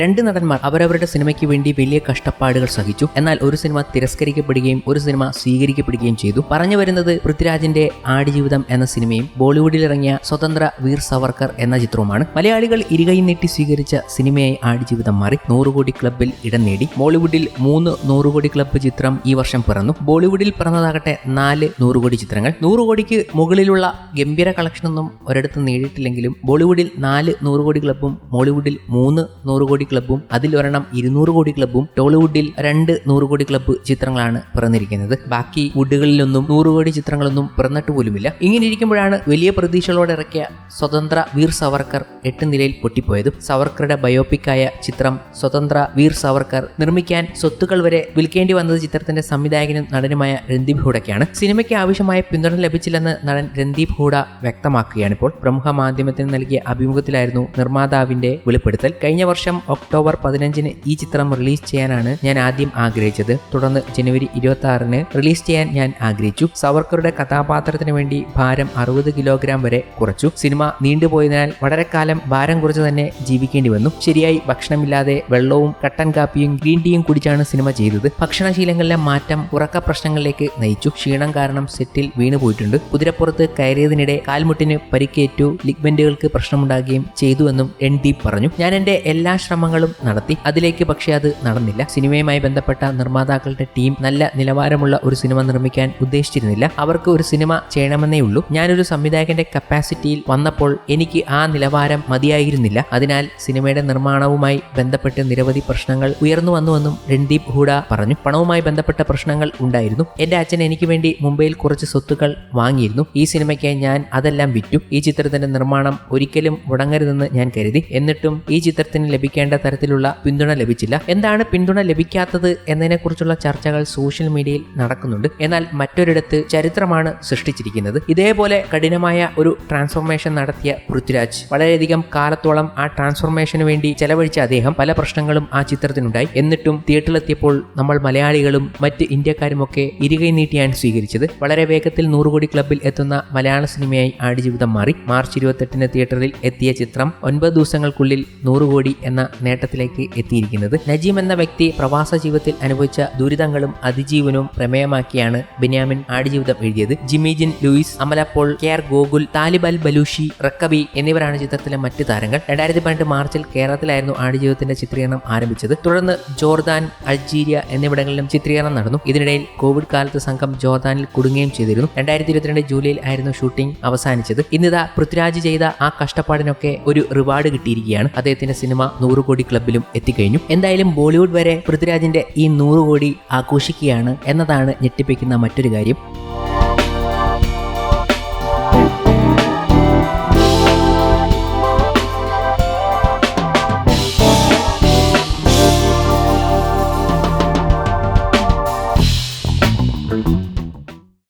രണ്ട് നടന്മാർ അവരവരുടെ സിനിമയ്ക്ക് വേണ്ടി വലിയ കഷ്ടപ്പാടുകൾ സഹിച്ചു. എന്നാൽ ഒരു സിനിമ തിരസ്കരിക്കപ്പെടുകയും ഒരു സിനിമ സ്വീകരിക്കപ്പെടുകയും ചെയ്തു. പറഞ്ഞു വരുന്നത് പൃഥ്വിരാജിന്റെ ആടുജീവിതം എന്ന സിനിമയും ബോളിവുഡിൽ ഇറങ്ങിയ സ്വതന്ത്ര വീർ സവർക്കർ എന്ന ചിത്രവുമാണ്. മലയാളികൾ ഇരുകൈ നീട്ടി സ്വീകരിച്ച സിനിമയായി ആടുജീവിതം മാറി. നൂറുകോടി ക്ലബിൽ ഇടം നേടി. ബോളിവുഡിൽ മൂന്ന് നൂറുകോടി ക്ലബ്ബ് ചിത്രം ഈ വർഷം പിറന്നു. ബോളിവുഡിൽ പിറന്നതാകട്ടെ നാല് നൂറുകോടി ചിത്രങ്ങൾ. നൂറുകോടിക്ക് മുകളിലുള്ള ഗംഭീര കളക്ഷനൊന്നും ഒരിടത്ത് നേടിയിട്ടില്ലെങ്കിലും ബോളിവുഡിൽ നാല് നൂറുകോടി ക്ലബ്ബും ബോളിവുഡിൽ മൂന്ന് നൂറുകോടി ക്ലബ്ബും അതിൽ ഒരെണ്ണം ഇരുന്നൂറ് കോടി ക്ലബ്ബും ടോളിവുഡിൽ രണ്ട് നൂറ് കോടി ക്ലബ്ബ് ചിത്രങ്ങളാണ് പിറന്നിരിക്കുന്നത്. ബാക്കി വുഡുകളിലൊന്നും നൂറ് കോടി ചിത്രങ്ങളൊന്നും പിറന്നിട്ട് പോലുമില്ല. ഇങ്ങനെ ഇരിക്കുമ്പോഴാണ് വലിയ പ്രതീക്ഷകളോടെ ഇറക്കിയ സ്വതന്ത്ര വീർ സവർക്കർ എട്ട് നിലയിൽ പൊട്ടിപ്പോയത്. സവർക്കറുടെ ബയോപിക്കായ ചിത്രം സ്വതന്ത്ര വീർ സവർക്കർ നിർമ്മിക്കാൻ സ്വത്തുക്കൾ വരെ വിൽക്കേണ്ടി വന്നത് ചിത്രത്തിന്റെ സംവിധായകനും നടനുമായ രന്ദീപ് ഹൂഡയ്ക്കാണ്. സിനിമയ്ക്ക് ആവശ്യമായ പിന്തുണ ലഭിച്ചില്ലെന്ന് നടൻ രന്ദീപ് ഹൂഡ വ്യക്തമാക്കുകയാണ് ഇപ്പോൾ പ്രമുഖ മാധ്യമത്തിന് നൽകിയ അഭിമുഖത്തിലായിരുന്നു നിർമ്മാതാവിന്റെ വെളിപ്പെടുത്തൽ. കഴിഞ്ഞ വർഷം ഒക്ടോബർ പതിനഞ്ചിന് ഈ ചിത്രം റിലീസ് ചെയ്യാനാണ് ഞാൻ ആദ്യം ആഗ്രഹിച്ചത്. തുടർന്ന് ജനുവരി ഇരുപത്തി ആറിന് റിലീസ് ചെയ്യാൻ ഞാൻ ആഗ്രഹിച്ചു. സവർക്കറുടെ കഥാപാത്രത്തിന് വേണ്ടി ഭാരം അറുപത് കിലോഗ്രാം വരെ കുറച്ചു. സിനിമ നീണ്ടുപോയതിനാൽ വളരെ കാലം ഭാരം കുറച്ച് തന്നെ ജീവിക്കേണ്ടി വന്നു. ശരിയായി ഭക്ഷണമില്ലാതെ വെള്ളവും കട്ടൻ കാപ്പിയും ഗ്രീൻ ടീയും കുടിച്ചാണ് സിനിമ ചെയ്തത്. ഭക്ഷണശീലങ്ങളിലെ മാറ്റം ഉറക്ക പ്രശ്നങ്ങളിലേക്ക് നയിച്ചു. ക്ഷീണം കാരണം സെറ്റിൽ വീണുപോയിട്ടുണ്ട് കുതിരപ്പുറത്ത് കയറിയതിനിടെ കാൽമുട്ടിന് പരിക്കേറ്റു. ലിഗ്മെന്റുകൾക്ക് പ്രശ്നമുണ്ടാകുകയും ചെയ്തുവെന്നും എൻ ഡി പറഞ്ഞു. ഞാൻ എന്റെ എല്ലാ ശ്രമങ്ങളും നടത്തി. അതിലേക്ക് പക്ഷേ അത് നടന്നില്ല. സിനിമയുമായി ബന്ധപ്പെട്ട നിർമ്മാതാക്കളുടെ ടീം നല്ല നിലവാരമുള്ള ഒരു സിനിമ നിർമ്മിക്കാൻ ഉദ്ദേശിച്ചിരുന്നില്ല. അവർക്ക് ഒരു സിനിമ ചെയ്യണമെന്നേ ഉള്ളൂ. ഞാനൊരു സംവിധായകന്റെ കപ്പാസിറ്റിയിൽ വന്നപ്പോൾ എനിക്ക് ആ നിലവാരം മതിയായിരുന്നില്ല. അതിനാൽ സിനിമയുടെ നിർമ്മാണവുമായി ബന്ധപ്പെട്ട് നിരവധി പ്രശ്നങ്ങൾ ഉയർന്നു വന്നുവെന്നും രൺദീപ് ഹൂഡ പറഞ്ഞു. പണവുമായി ബന്ധപ്പെട്ട പ്രശ്നങ്ങൾ ഉണ്ടായിരുന്നു. എന്റെ അച്ഛൻ എനിക്ക് വേണ്ടി മുംബൈയിൽ കുറച്ച് സ്വത്തുക്കൾ വാങ്ങിയിരുന്നു. ഈ സിനിമയ്ക്ക് ഞാൻ അതെല്ലാം വിറ്റു. ഈ ചിത്രത്തിന്റെ നിർമ്മാണം ഒരിക്കലും മുടങ്ങരുതെന്ന് ഞാൻ കരുതി. എന്നിട്ടും ഈ ചിത്രത്തിന് ലഭിക്കേണ്ട തരത്തിലുള്ള പിന്തുണ ലഭിച്ചില്ല. എന്താണ് പിന്തുണ ലഭിക്കാത്തത് എന്നതിനെക്കുറിച്ചുള്ള ചർച്ചകൾ സോഷ്യൽ മീഡിയയിൽ നടക്കുന്നുണ്ട്. എന്നാൽ മറ്റൊരിടത്ത് ചരിത്രമാണ് സൃഷ്ടിച്ചിരിക്കുന്നത്. ഇതേപോലെ കഠിനമായ ഒരു ട്രാൻസ്ഫോർമേഷൻ നടത്തിയ പൃഥ്വിരാജ് വളരെയധികം കാലത്തോളം ആ ട്രാൻസ്ഫോർമേഷന് വേണ്ടി ചെലവഴിച്ച അദ്ദേഹം പല പ്രശ്നങ്ങളും ആ ചിത്രത്തിനുണ്ടായി. എന്നിട്ടും തിയേറ്ററിലെത്തിയപ്പോൾ നമ്മൾ മലയാളികളും മറ്റ് ഇന്ത്യക്കാരുമൊക്കെ ഇരുകൈ നീട്ടിയാണ് സ്വീകരിച്ചത്. വളരെ വേഗത്തിൽ നൂറുകോടി ക്ലബിൽ എത്തുന്ന മലയാള സിനിമയായി ആടുജീവിതം മാറി. മാർച്ച് ഇരുപത്തെട്ടിന് തിയേറ്ററിൽ എത്തിയ ചിത്രം ഒൻപത് ദിവസങ്ങൾക്കുള്ളിൽ നൂറുകോടി എന്ന നേട്ടത്തിലേക്ക് എത്തിയിരിക്കുന്നത്. നജീം എന്ന വ്യക്തി പ്രവാസ ജീവിതത്തിൽ അനുഭവിച്ച ദുരിതങ്ങളും അതിജീവനവും പ്രമേയമാക്കിയാണ് ബെന്യാമിൻ ആടുജീവിതം എഴുതിയത്. Jimmy Jean Louis Amala Paul K R Gokul Talib Al Balushi Rikabi എന്നിവരാണ് ചിത്രത്തിലെ മറ്റ് താരങ്ങൾ. രണ്ടായിരത്തി പതിനെട്ട് മാർച്ചിൽ കേരളത്തിലായിരുന്നു ആടുജീവിതത്തിന്റെ ചിത്രീകരണം ആരംഭിച്ചത്. തുടർന്ന് ജോർദാൻ അൾജീരിയ എന്നിവിടങ്ങളിലും ചിത്രീകരണം നടന്നു. ഇതിനിടയിൽ കോവിഡ് കാലത്ത് സംഘം ജോർദാനിൽ കുടുങ്ങുകയും ചെയ്തിരുന്നു. രണ്ടായിരത്തി ഇരുപത്തിരണ്ട് ജൂലൈയിൽ ആയിരുന്നു ഷൂട്ടിംഗ് അവസാനിച്ചത്. ഇന്നിതാ പൃഥ്വിരാജ് ചെയ്ത ആ കഷ്ടപ്പാടിനൊക്കെ ഒരു റിവാർഡ് കിട്ടിയിരിക്കുകയാണ്. അദ്ദേഹത്തിന്റെ സിനിമ നൂറ് കോടി ക്ലബിലും എത്തിക്കഴിഞ്ഞു. എന്തായാലും ബോളിവുഡ് വരെ പൃഥ്വിരാജിന്റെ ഈ നൂറ് കോടി ആഘോഷിക്കുകയാണ് എന്നതാണ് ഞെട്ടിപ്പിക്കുന്ന മറ്റൊരു കാര്യം.